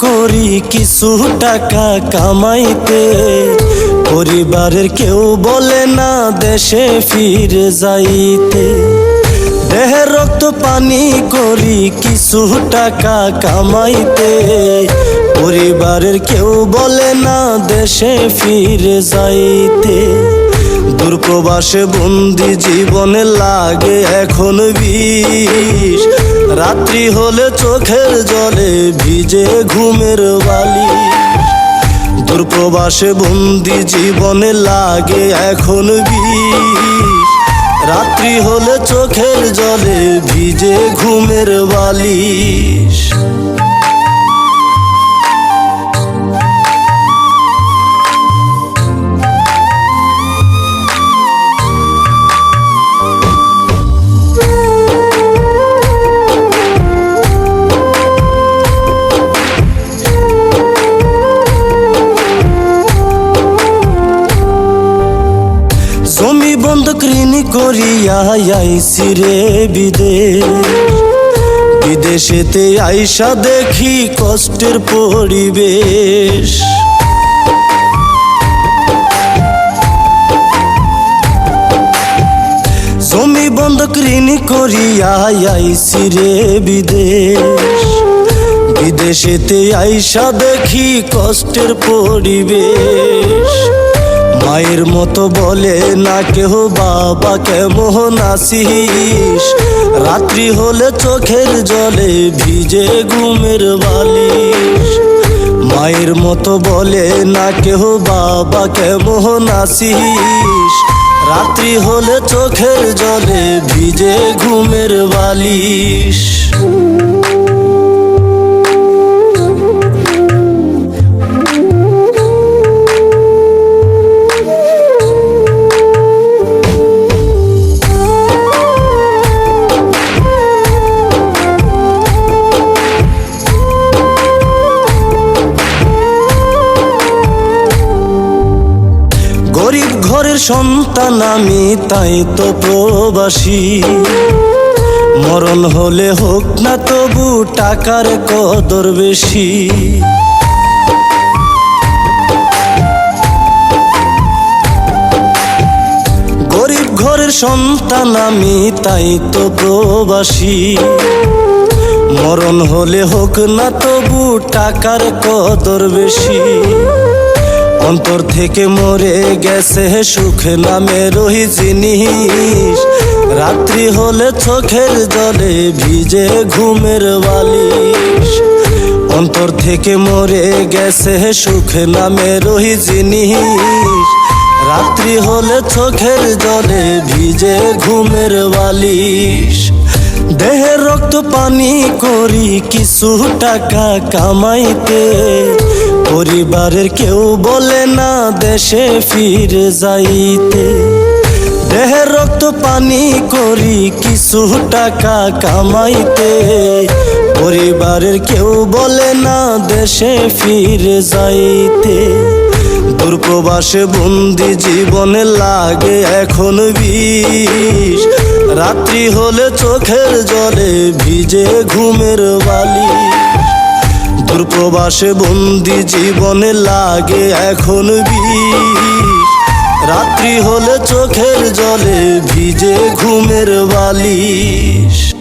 করি কিছু টাকা কামাইতে। পরিবারের কেউ বলে না দেশে ফিরে যাইতে। দেহের রক্ত পানি করি কিছু টাকা কামাইতে। পরিবারের কেউ বলে না দেশে ফিরে যাইতে। দূরপ্রবাসে বন্দি জীবনে লাগে এখন বিষ। রাত্রি হলে চোখের জলে ভিজে ঘুমের বালি দূরপ্রবাসে বন্দি জীবনে লাগে এখন বিষ। রাত্রি হলে চোখের জলে ভিজে ঘুমের বালিশ। জমি বন্ধক ঋণ করিয়া আইসি রে বিদেশ। বিদেশেতে আইসা দেখি কষ্টের পরিবেশ। জমি বন্ধক ঋণ করিয়া আইসি রে বিদেশ। বিদেশেতে আইসা দেখি কষ্টের পরিবেশ। মায়ের মতো বলে না কেহ বাবা কেমন আসিস রাত্রি হলে চোখের জলে ভিজে ঘুমের বালিশ। মায়ের মতো বলে না কেহ বাবা কেমন আসিস রাত্রি হলে চোখের জলে ভিজে ঘুমের বালিশ। গরিব ঘরের সন্তান আমি, তাই তো প্রবাসী। মরণ হলে হোক না তবু টাকার কদর বেশি। গরিব ঘরের সন্তান আমি, তাই তো প্রবাসী। মরণ হলে হোক না তবু টাকার কদর বেশি। অন্তর থেকে মরে গেছে সুখ নামে রহি জিনিস। রাত্রি হলে চোখের জলে ভিজে ঘুমের বালিশ। অন্তর থেকে মরে গেছে সুখ নামে রহি জিনিস। রাত্রি হলে চোখের জলে ভিজে ঘুমের বালিশ। দেহের রক্ত পানি করি, কিছু টাকা কামাইতে। পরিবারের কেউ বলে না দেশে ফিরে যাইতে। দেহের রক্ত পানি করি কিছু টাকা কামাইতে। পরিবারের কেউ বলে না দেশে ফিরে যাইতে। দূরপ্রবাসে বন্দি জীবনে লাগে এখন বিষ। রাত্রি হলে চোখের জলে ভিজে ঘুমের বালিশ। দূরপ্রবাসে বন্দি জীবনে লাগে এখন বিষ। রাত্রি হলে চোখের জলে ভিজে ঘুমের বালিশ।